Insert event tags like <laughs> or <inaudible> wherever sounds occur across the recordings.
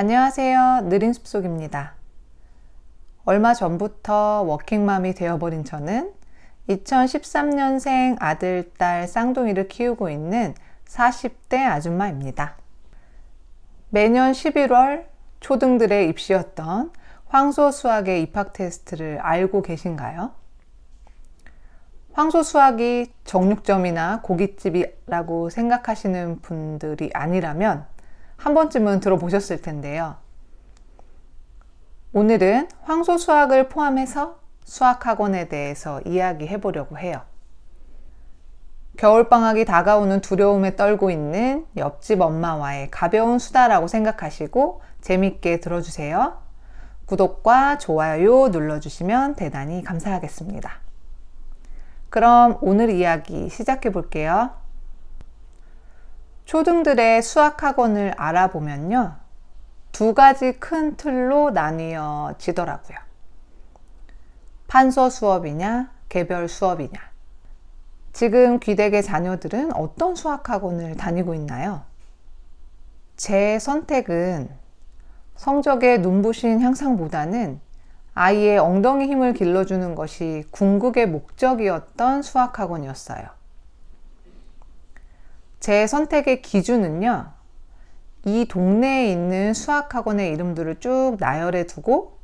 안녕하세요. 느린 숲속입니다. 얼마 전부터 워킹맘이 되어버린 저는 2013년생 아들, 딸 쌍둥이를 키우고 있는 40대 아줌마입니다. 매년 11월 초등들의 입시였던 황소 수학의 입학 테스트를 알고 계신가요? 황소 수학이 정육점이나 고깃집이라고 생각하시는 분들이 아니라면 한 번쯤은 들어보셨을 텐데요. 오늘은 황소 수학을 포함해서 수학학원에 대해서 이야기해 보려고 해요. 겨울방학이 다가오는 두려움에 떨고 있는 옆집 엄마와의 가벼운 수다라고 생각하시고 재밌게 들어주세요. 구독과 좋아요 눌러주시면 대단히 감사하겠습니다. 그럼 오늘 이야기 시작해 볼게요. 초등들의 수학학원을 알아보면요. 두 가지 큰 틀로 나뉘어지더라고요. 판서 수업이냐, 개별 수업이냐. 지금 귀댁의 자녀들은 어떤 수학학원을 다니고 있나요? 제 선택은 성적의 눈부신 향상보다는 아이의 엉덩이 힘을 길러주는 것이 궁극의 목적이었던 수학학원이었어요. 제 선택의 기준은요, 이 동네에 있는 수학학원의 이름들을 쭉 나열해 두고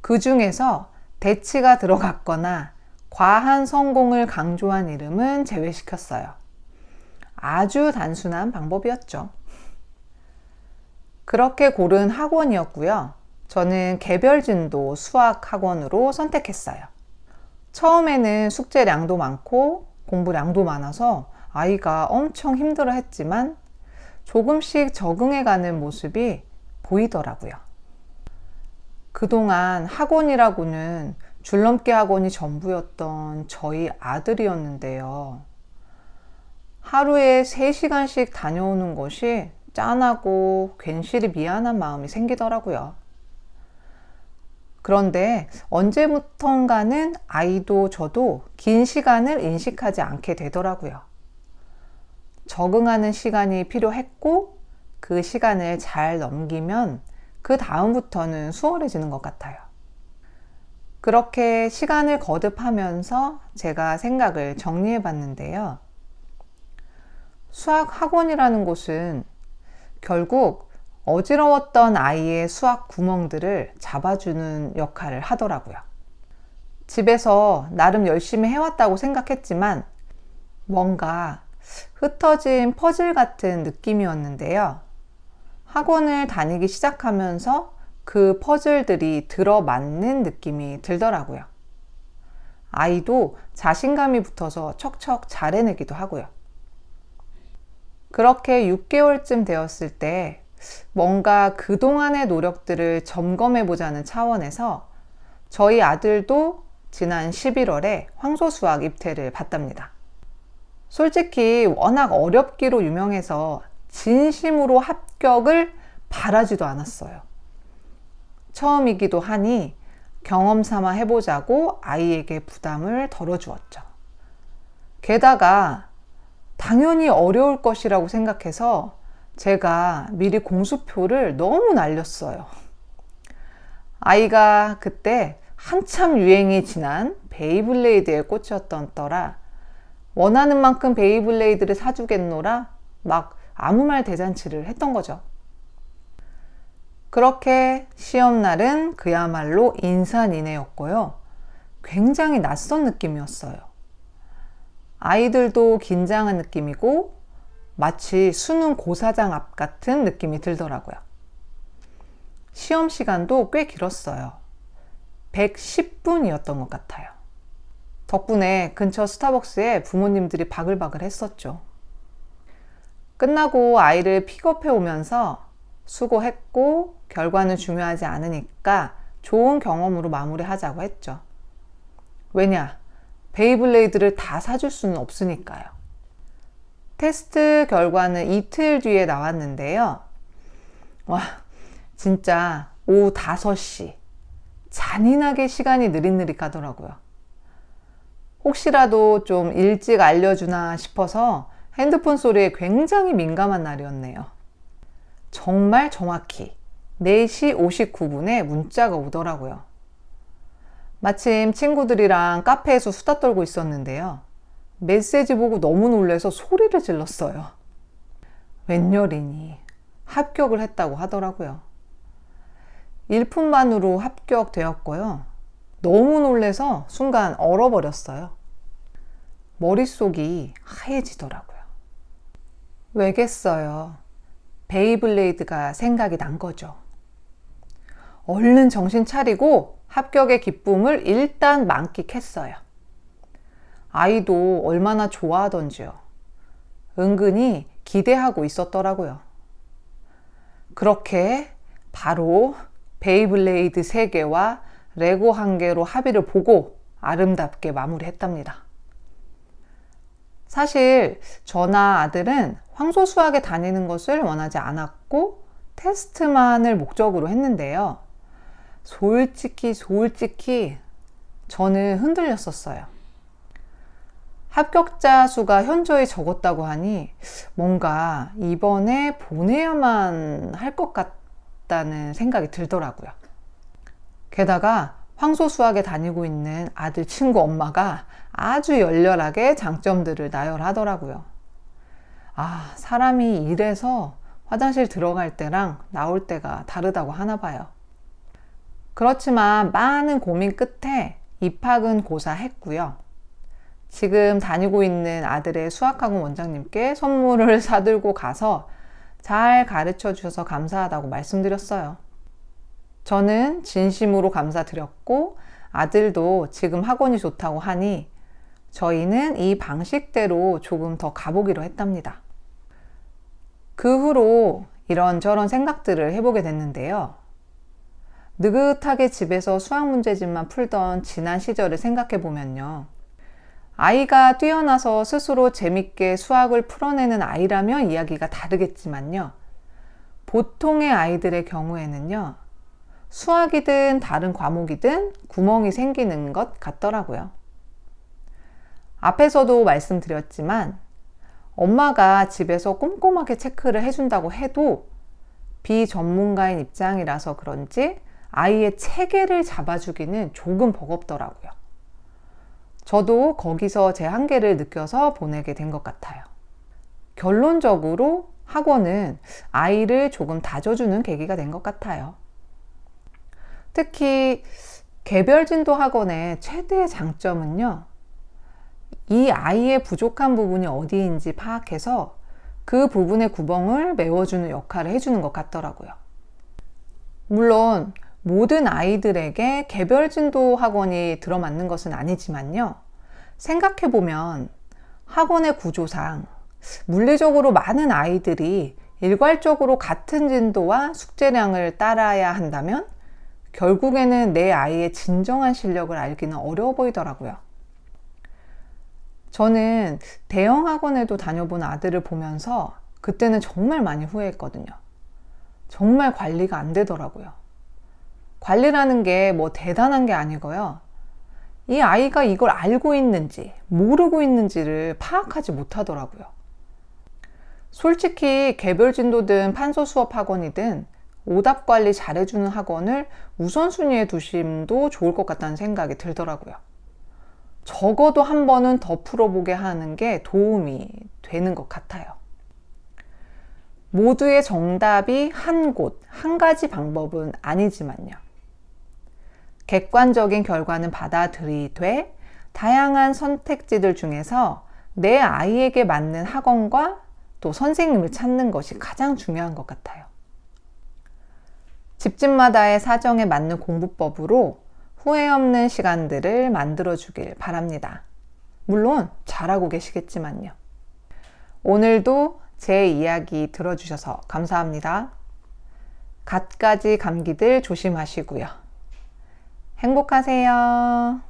그 중에서 대치가 들어갔거나 과한 성공을 강조한 이름은 제외시켰어요. 아주 단순한 방법이었죠. 그렇게 고른 학원이었고요. 저는 개별 진도 수학 학원으로 선택했어요. 처음에는 숙제량도 많고 공부량도 많아서 아이가 엄청 힘들어 했지만 조금씩 적응해가는 모습이 보이더라고요. 그동안 학원이라고는 줄넘기 학원이 전부였던 저희 아들이었는데요. 하루에 3시간씩 다녀오는 것이 짠하고 괜시리 미안한 마음이 생기더라고요. 그런데 언제부턴가는 아이도 저도 긴 시간을 인식하지 않게 되더라고요. 적응하는 시간이 필요했고 그 시간을 잘 넘기면 그 다음부터는 수월해지는 것 같아요. 그렇게 시간을 거듭하면서 제가 생각을 정리해 봤는데요. 수학 학원이라는 곳은 결국 어지러웠던 아이의 수학 구멍들을 잡아주는 역할을 하더라고요. 집에서 나름 열심히 해왔다고 생각했지만 뭔가 흩어진 퍼즐 같은 느낌이었는데요. 학원을 다니기 시작하면서 그 퍼즐들이 들어맞는 느낌이 들더라고요. 아이도 자신감이 붙어서 척척 잘 해내기도 하고요. 그렇게 6개월쯤 되었을 때 뭔가 그동안의 노력들을 점검해 보자는 차원에서 저희 아들도 지난 11월에 황소수학 입퇴를 받답니다. 솔직히 워낙 어렵기로 유명해서 진심으로 합격을 바라지도 않았어요. 처음이기도 하니 경험 삼아 해보자고 아이에게 부담을 덜어주었죠. 게다가 당연히 어려울 것이라고 생각해서 제가 미리 공수표를 너무 날렸어요. 아이가 그때 한참 유행이 지난 베이블레이드에 꽂혔던 떠라 원하는 만큼 베이블레이드를 사주겠노라 막 아무 말 대잔치를 했던 거죠. 그렇게 시험날은 그야말로 인산인해였고요. 굉장히 낯선 느낌이었어요. 아이들도 긴장한 느낌이고 마치 수능 고사장 앞 같은 느낌이 들더라고요. 시험 시간도 꽤 길었어요. 110분이었던 것 같아요. 덕분에 근처 스타벅스에 부모님들이 바글바글 했었죠. 끝나고 아이를 픽업해 오면서 수고했고 결과는 중요하지 않으니까 좋은 경험으로 마무리하자고 했죠. 왜냐? 베이블레이드를 다 사줄 수는 없으니까요. 테스트 결과는 이틀 뒤에 나왔는데요. 와, 진짜 오후 5시. 잔인하게 시간이 느릿느릿 가더라고요. 혹시라도 좀 일찍 알려주나 싶어서 핸드폰 소리에 굉장히 민감한 날이었네요. 정말 정확히 4시 59분에 문자가 오더라고요. 마침 친구들이랑 카페에서 수다 떨고 있었는데요. 메시지 보고 너무 놀래서 소리를 질렀어요. 웬열이니 합격을 했다고 하더라고요. 1분 만으로 합격되었고요. 너무 놀래서 순간 얼어버렸어요. 머릿속이 하얘지더라고요. 왜겠어요? 베이블레이드가 생각이 난 거죠. 얼른 정신 차리고 합격의 기쁨을 일단 만끽했어요. 아이도 얼마나 좋아하던지요. 은근히 기대하고 있었더라고요. 그렇게 바로 베이블레이드 3개와 레고 1개로 합의를 보고 아름답게 마무리했답니다. 사실 저나 아들은 황소 수학에 다니는 것을 원하지 않았고 테스트만을 목적으로 했는데요. 솔직히 솔직히 저는 흔들렸었어요. 합격자 수가 현저히 적었다고 하니 뭔가 이번에 보내야만 할 것 같다는 생각이 들더라고요. 게다가 황소수학에 다니고 있는 아들 친구 엄마가 아주 열렬하게 장점들을 나열하더라고요. 아, 사람이 이래서 화장실 들어갈 때랑 나올 때가 다르다고 하나 봐요. 그렇지만 많은 고민 끝에 입학은 고사했고요. 지금 다니고 있는 아들의 수학학원 원장님께 선물을 <laughs> 사들고 가서 잘 가르쳐 주셔서 감사하다고 말씀드렸어요. 저는 진심으로 감사드렸고 아들도 지금 학원이 좋다고 하니 저희는 이 방식대로 조금 더 가보기로 했답니다. 그 후로 이런저런 생각들을 해보게 됐는데요. 느긋하게 집에서 수학 문제집만 풀던 지난 시절을 생각해 보면요. 아이가 뛰어나서 스스로 재밌게 수학을 풀어내는 아이라면 이야기가 다르겠지만요. 보통의 아이들의 경우에는요. 수학이든 다른 과목이든 구멍이 생기는 것 같더라고요. 앞에서도 말씀드렸지만 엄마가 집에서 꼼꼼하게 체크를 해준다고 해도 비전문가인 입장이라서 그런지 아이의 체계를 잡아주기는 조금 버겁더라고요. 저도 거기서 제 한계를 느껴서 보내게 된 것 같아요. 결론적으로 학원은 아이를 조금 다져주는 계기가 된 것 같아요. 특히 개별 진도 학원의 최대의 장점은요. 이 아이의 부족한 부분이 어디인지 파악해서 그 부분의 구멍을 메워주는 역할을 해주는 것 같더라고요. 물론 모든 아이들에게 개별 진도 학원이 들어맞는 것은 아니지만요. 생각해보면 학원의 구조상 물리적으로 많은 아이들이 일괄적으로 같은 진도와 숙제량을 따라야 한다면 결국에는 내 아이의 진정한 실력을 알기는 어려워 보이더라고요. 저는 대형 학원에도 다녀본 아들을 보면서 그때는 정말 많이 후회했거든요. 정말 관리가 안 되더라고요. 관리라는 게 뭐 대단한 게 아니고요. 이 아이가 이걸 알고 있는지, 모르고 있는지를 파악하지 못하더라고요. 솔직히 개별 진도든 판소 수업 학원이든 오답 관리 잘해주는 학원을 우선순위에 두심도 좋을 것 같다는 생각이 들더라고요. 적어도 한 번은 더 풀어보게 하는 게 도움이 되는 것 같아요. 모두의 정답이 한 곳, 한 가지 방법은 아니지만요. 객관적인 결과는 받아들이되 다양한 선택지들 중에서 내 아이에게 맞는 학원과 또 선생님을 찾는 것이 가장 중요한 것 같아요. 집집마다의 사정에 맞는 공부법으로 후회 없는 시간들을 만들어 주길 바랍니다. 물론 잘하고 계시겠지만요. 오늘도 제 이야기 들어주셔서 감사합니다. 갖가지 감기들 조심하시고요. 행복하세요.